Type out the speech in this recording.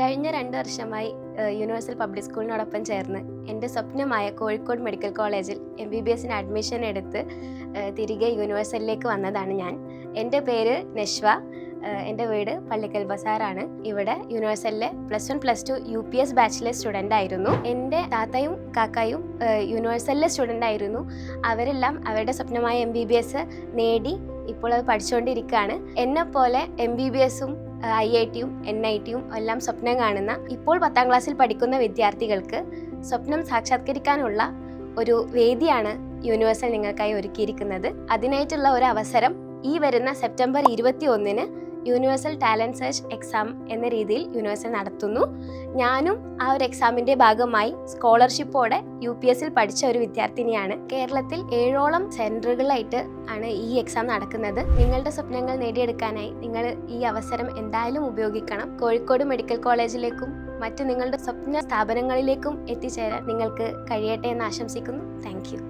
കഴിഞ്ഞ രണ്ട് വർഷമായി യൂണിവേഴ്സൽ പബ്ലിക് സ്കൂളിനോടൊപ്പം ചേർന്ന് എന്റെ സ്വപ്നമായ കോഴിക്കോട് മെഡിക്കൽ കോളേജിൽ എം ബി ബി എസിന് അഡ്മിഷൻ എടുത്ത് തിരികെ യൂണിവേഴ്സലിലേക്ക് വന്നതാണ് ഞാൻ. എന്റെ പേര് നെഷ്വ എന്റെ വീട് പള്ളിക്കൽ ബസാറാണ്. ഇവിടെ യൂണിവേഴ്സലിലെ plus one plus two U P S ബാച്ചിലെ student ആയിരുന്നു. എന്റെ താത്തയും കാക്കായും യൂണിവേഴ്സലിലെ സ്റ്റുഡന്റ് ആയിരുന്നു. അവരെല്ലാം അവരുടെ സ്വപ്നമായ എം ബി ബി എസ് നേടി ഇപ്പോൾ അത് പഠിച്ചുകൊണ്ടിരിക്കുകയാണ്. എന്നെപ്പോലെ പോലെ എം ബി ബി എസും ഐ ഐ ടിയും എൻ ഐ ടിയും എല്ലാം സ്വപ്നം കാണുന്ന ഇപ്പോൾ പത്താം ക്ലാസ്സിൽ പഠിക്കുന്ന വിദ്യാർത്ഥികൾക്ക് സ്വപ്നം സാക്ഷാത്കരിക്കാനുള്ള ഒരു വേദിയാണ് യൂണിവേഴ്സൽ നിങ്ങൾക്കായി ഒരുക്കിയിരിക്കുന്നത്. അതിനായിട്ടുള്ള ഒരു അവസരം ഈ വരുന്ന സെപ്റ്റംബർ ഇരുപത്തി ഒന്നിന് യൂണിവേഴ്സൽ ടാലന്റ് സെർച്ച് എക്സാം എന്ന രീതിയിൽ യൂണിവേഴ്സൽ നടത്തുന്നു. ഞാനും ആ ഒരു എക്സാമിന്റെ ഭാഗമായി സ്കോളർഷിപ്പോടെ യു പി എസിൽ പഠിച്ച ഒരു വിദ്യാർത്ഥിനിയാണ്. കേരളത്തിൽ ഏഴോളം സെന്ററുകളായിട്ട് ആണ് ഈ എക്സാം നടക്കുന്നത്. നിങ്ങളുടെ സ്വപ്നങ്ങൾ നേടിയെടുക്കാനായി നിങ്ങൾ ഈ അവസരം എന്തായാലും ഉപയോഗിക്കണം. കോഴിക്കോട് മെഡിക്കൽ കോളേജിലേക്കും മറ്റ് നിങ്ങളുടെ സ്വപ്ന സ്ഥാപനങ്ങളിലേക്കും എത്തിച്ചേരാൻ നിങ്ങൾക്ക് കഴിയട്ടെ എന്ന് ആശംസിക്കുന്നു. താങ്ക്